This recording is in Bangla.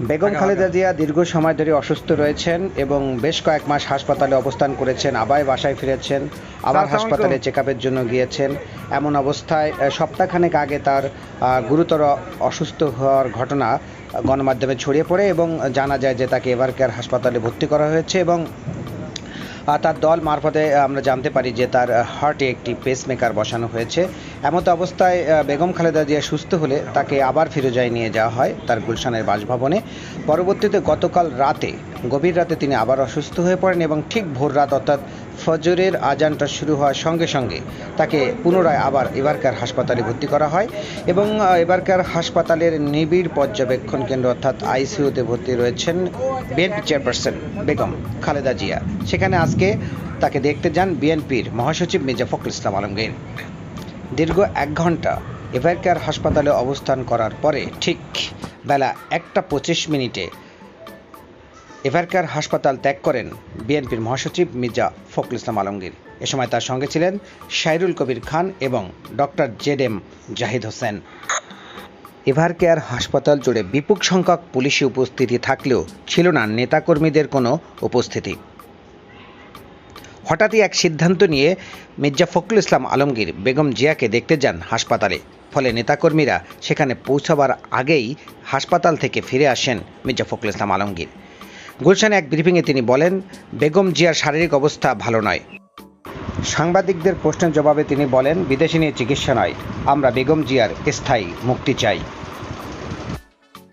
বেগম খালেদা জিয়া দীর্ঘ সময় ধরে অসুস্থ রয়েছেন এবং বেশ কয়েক মাস হাসপাতালে অবস্থান করেছেন আবার বাসায় ফিরেছেন আবার হাসপাতালে। চেক আপের জন্য গিয়েছেন এমন অবস্থায় সপ্তাহখানেক আগে তার গুরুতর অসুস্থ হওয়ার ঘটনা গণমাধ্যমে ছড়িয়ে পড়ে এবং জানা যায় যে তাকে এবার কেয়ার হাসপাতালে ভর্তি করা হয়েছে এবং তার দল মারফতে আমরা জানতে পারি যে তার হার্টে একটি পেসমেকার বসানো হয়েছে। এমতো অবস্থায় বেগম খালেদা জিয়া সুস্থ হলে তাকে আবার ফিরোজায় নিয়ে যাওয়া হয় তার গুলশানের বাসভবনে। পরবর্তীতে গতকাল রাতে, গভীর রাতে তিনি আবার অসুস্থ হয়ে পড়েন এবং ঠিক ভোর রাত অর্থাৎ ফজরের আজানটা শুরু হওয়ার সঙ্গে সঙ্গে তাকে পুনরায় আবার এবারকার হাসপাতালে ভর্তি করা হয় এবং এবারকার হাসপাতালের নিবিড় পর্যবেক্ষণ কেন্দ্র অর্থাৎ আইসিইউতে ভর্তি রয়েছেন বিএনপি চেয়ারপারসন বেগম খালেদা জিয়া। সেখানে আজকে তাকে দেখতে যান বিএনপির মহাসচিব মির্জা ফখরুল ইসলাম আলমগীর। দীর্ঘ এক ঘণ্টা এভারকেয়ার হাসপাতালে অবস্থান করার পরে ঠিক বেলা একটা পঁচিশ মিনিটে এভারকেয়ার হাসপাতাল ত্যাগ করেন বিএনপির মহাসচিব মির্জা ফখরুল ইসলাম আলমগীর। এ সময় তার সঙ্গে ছিলেন শাইরুল কবির খান এবং doctor Z M Zahid Hossain. Evercare হাসপাতাল জুড়ে বিপুল সংখ্যক পুলিশি উপস্থিতি থাকলেও ছিল না নেতাকর্মীদের কোনো উপস্থিতি। হঠাৎই এক সিদ্ধান্ত নিয়ে মির্জা ফখরুল ইসলাম আলমগীর বেগম জিয়াকে দেখতে যান হাসপাতালে। ফলে নেতাকর্মীরা সেখানে পৌঁছাবার আগেই হাসপাতাল থেকে ফিরে আসেন মির্জা ফখরুল ইসলাম আলমগীর। গুলশানে এক ব্রিফিংয়ে তিনি বলেন, বেগম জিয়ার শারীরিক অবস্থা ভালো নয়। সাংবাদিকদের প্রশ্নের জবাবে তিনি বলেন, বিদেশি নিয়ে চিকিৎসা নয়। আমরা বেগম জিয়ার স্থায়ী মুক্তি চাই।